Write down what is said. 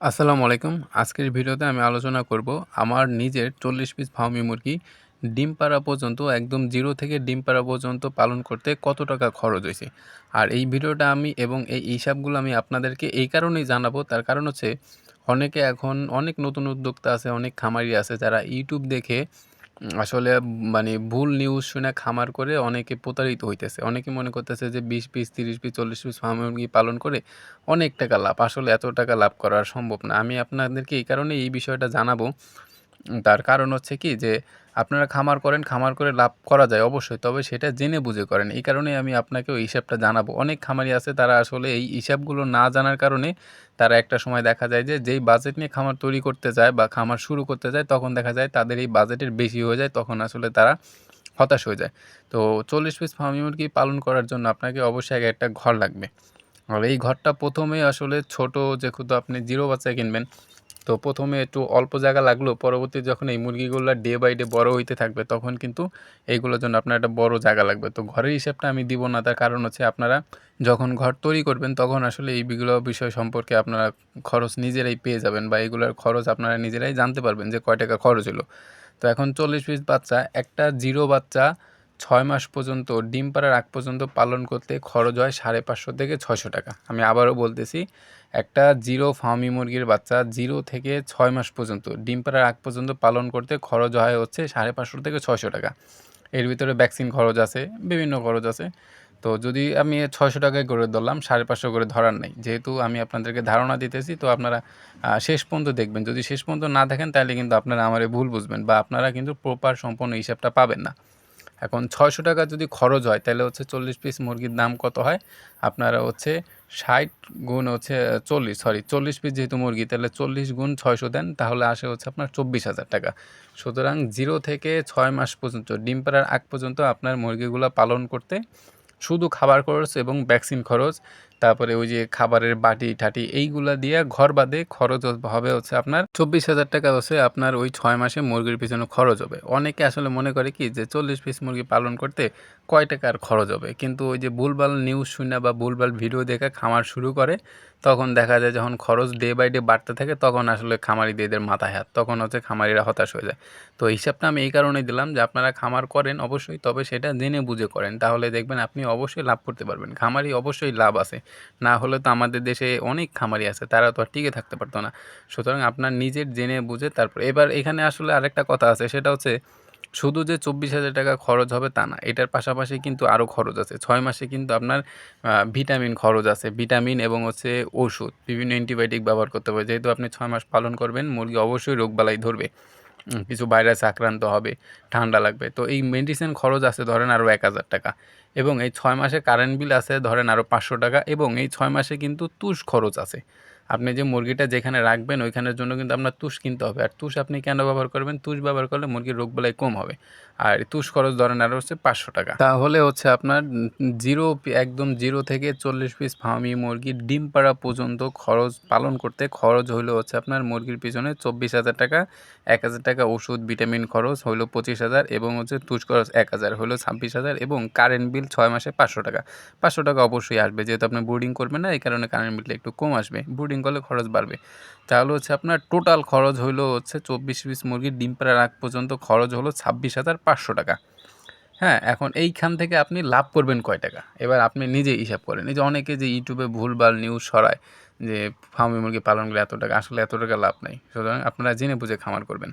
আসসালামু আলাইকুম। আজকের ভিডিওতে আমি আলোচনা করব আমার নিজের চল্লিশ পিস ফার্মি মুরগি। ডিম পাড়া পর্যন্ত, একদম জিরো থেকে ডিম পাড়া পর্যন্ত পালন করতে কত টাকা খরচ হয়েছে? আর এই ভিডিওটা আমি এবং এই হিসাবগুলো আমি আপনাদেরকে এই কারণেই জানাব। তার কারণ হচ্ছে, অনেকে এখন অনেক নতুন উদ্যোক্তা আছে, অনেক খামারি আছে যারা ইউটিউব দেখে আসলে মানে ভুল নিউজ শুনে খামার করে অনেকে প্রতারিত হইতেছে। অনেকে মনে করতেছে যে বিশ পিস, তিরিশ পিস, চল্লিশ পিস ফার্ম মুরগি পালন করে অনেক টাকা লাভ। আসলে এত টাকা লাভ করা সম্ভব না। আমি আপনাদেরকে এই কারণে এই বিষয়টা জানাব তার কারণ হচ্ছে কি যে, আপনারা খামার করেন, খামার করে লাভ করা যায় অবশ্যই, তবে সেটা জেনে বুঝে করেন। এই কারণে আমি আপনাকে ওই হিসাবটা জানাব। অনেক খামারি আছে তারা আসলে এই হিসাবগুলো না জানার কারণে তারা একটা সময় দেখা যায় যে, যেই বাজেট নিয়ে খামার তৈরি করতে যায় বা খামার শুরু করতে যায়, তখন দেখা যায় তাদের এই বাজেটের বেশি হয়ে যায়, তখন আসলে তারা হতাশ হয়ে যায়। তো চল্লিশ পিস ফার্মি মুরগি পালন করার জন্য আপনাকে অবশ্যই আগে একটা ঘর লাগবে। আর এই ঘরটা প্রথমে আসলে ছোট, যেহেতু আপনি জিরো বাচ্চা কিনবেন তো প্রথমে একটু অল্প জায়গা লাগল পরবর্তী যখন এই মুরগিগুলো ডে বাই ডে বড় হইতে থাকবে, তখন কিন্তু এইগুলোর জন্য আপনার একটা বড় জায়গা লাগবে। তো ঘরের হিসাবটা আমি দিব না, তার কারণ হচ্ছে আপনারা যখন ঘর তৈরি করবেন, তখন আসলে এই এইগুলো বিষয় সম্পর্কে আপনারা খরচ নিজেরাই পেয়ে যাবেন বা এইগুলোর খরচ আপনারা নিজেরাই জানতে পারবেন যে কয় টাকা খরচ হলো তো এখন চল্লিশ পিস বাচ্চা, একটা জিরো বাচ্চা ছয় মাস পর্যন্ত, ডিম পাড়ার আগ পর্যন্ত পালন করতে খরচ হয় সাড়ে পাঁচশো থেকে ছয়শো টাকা। আমি আবারও বলতেছি, একটা জিরো ফার্মি মুরগির বাচ্চা জিরো থেকে ছয় মাস পর্যন্ত, ডিম পাড়ার আগ পর্যন্ত পালন করতে খরচ হয় হচ্ছে সাড়ে পাঁচশো থেকে ছয়শো টাকা। এর ভিতরে ভ্যাকসিন খরচ আছে, বিভিন্ন খরচ আছে। তো যদি আমি ছয়শো টাকায় করে ধরলাম, সাড়ে পাঁচশো করে ধরার নেই। যেহেতু আমি আপনাদেরকে ধারণা দিতেছি, তো আপনারা শেষ পর্যন্ত দেখবেন। যদি শেষ পর্যন্ত না দেখেন, তাহলে কিন্তু আপনারা আমার ভুল বুঝবেন বা আপনারা কিন্তু প্রপার সম্পূর্ণ হিসাবটা পাবেন না। এখন ছয়শো টাকা যদি খরচ হয়, তাহলে হচ্ছে চল্লিশ পিস মুরগির দাম কত হয়? আপনারা হচ্ছে ষাট গুণ হচ্ছে চল্লিশ সরি চল্লিশ পিস যেহেতু মুরগি, তাহলে চল্লিশ গুণ ছয়শো দেন, তাহলে আসে হচ্ছে আপনার চব্বিশ হাজার টাকা। সুতরাং জিরো থেকে ছয় মাস পর্যন্ত, ডিম পাড়ার আগ পর্যন্ত আপনার মুরগিগুলো পালন করতে শুধু খাবার খরচ এবং ভ্যাকসিন খরচ তারপরে ওই যে খাবারের বাটি ঠাটি এইগুলা দিয়ে ঘর বাদে খরচ হবে হচ্ছে আপনার চব্বিশ হাজার টাকা হচ্ছে আপনার ওই ছয় মাসে মুরগির পিছনে খরচ হবে। অনেকে আসলে মনে করে কি যে চল্লিশ পিস মুরগি পালন করতে কয় টাকার খরচ হবে? কিন্তু ওই যে ভুলভাল নিউজ শুনে বা ভুলভাল ভিডিও দেখে খামার শুরু করে, তখন দেখা যায় যখন খরচ ডে বাই ডে বাড়তে থাকে, তখন আসলে খামারিদের মাথায় হাত, তখন হচ্ছে খামারিরা হতাশ হয়ে যায়। তো হিসাবটা আমি এই কারণেই দিলাম যে আপনারা খামার করেন অবশ্যই, তবে সেটা জেনে বুঝে করেন। তাহলে দেখবেন আপনি অবশ্যই লাভ করতে পারবেন। খামারি অবশ্যই লাভ আছে। না হলে তো আমাদের দেশে অনেক খামারি আছে তারা তো আর টিকে থাকতে পারতো না। সুতরাং আপনার নিজের জেনে বুঝে তারপর, এবার এখানে আসলে আরেকটা কথা আছে, সেটা হচ্ছে শুধু যে চব্বিশ হাজার টাকা খরচ হবে তা না, এটার পাশাপাশি কিন্তু আরও খরচ আছে। ছয় মাসে কিন্তু আপনার ভিটামিন খরচ আছে, ভিটামিন এবং হচ্ছে ওষুধ, বিভিন্ন অ্যান্টিবায়োটিক ব্যবহার করতে হবে। যেহেতু আপনি ছয় মাস পালন করবেন, মুরগি অবশ্যই রোগবালাই ধরবে। কিছু ভাইরাস আক্রান্ত হবে, ঠান্ডা লাগবে। তো এই মেডিসিন খরচ আছে ধরেন আরও এক হাজার টাকা এবং এই ছয় মাসে কারেন্ট বিল আছে ধরেন আরও পাঁচশো টাকা এবং এই ছয় মাসে কিন্তু তুষ খরচ আছে। আপনি যে মুরগিটা যেখানে রাখবেন, ওইখানের জন্য কিন্তু আপনার তুষ কিনতে হবে। আর তুষ আপনি কেন ব্যবহার করবেন? তুষ ব্যবহার করলে মুরগির রোগবেলায় কম হবে। আর তুষ খরচ ধরেন আরও হচ্ছে পাঁচশো টাকা। তাহলে হচ্ছে আপনার জিরো একদম জিরো থেকে চল্লিশ পিস ফার্মি মুরগির ডিম পাড়া পর্যন্ত খরচ, পালন করতে খরচ হইল হচ্ছে আপনার মুরগির পিছনে চব্বিশ হাজার টাকা, এক হাজার টাকা ওষুধ, ভিটামিন খরচ হইল পঁচিশ হাজার এবং হচ্ছে তুষ খরচ এক হাজার, হইল ছাব্বিশ হাজার এবং কারেন্ট বিল ছয় মাসে পাঁচশো টাকা। পাঁচশো টাকা অবশ্যই আসবে। যেহেতু আপনি বোর্ডিং করবেন না, এই কারণে কারেন্ট বিলটা একটু কম আসবে। বোর্ডিং করলে খরচ বাড়বে। তাহলে হচ্ছে আপনার টোটাল খরচ হইল হচ্ছে চব্বিশ পিস মুরগির ডিম পাড়ার আগ পর্যন্ত খরচ হলো ছাব্বিশ হাজার পাঁচশো টাকা। হ্যাঁ এখন এইখান থেকে আপনি লাভ করবেন কয় টাকা? এবার আপনি নিজে হিসাব করেন। এই যে অনেকে যে ইউটিউবে ভুলভাল নিউজ সরায় যে ফার্মি মুরগি পালন করলে এত টাকা, আসলে এত টাকা লাভ নেই। সুতরাং আপনারা জেনে বুঝে খামার করবেন।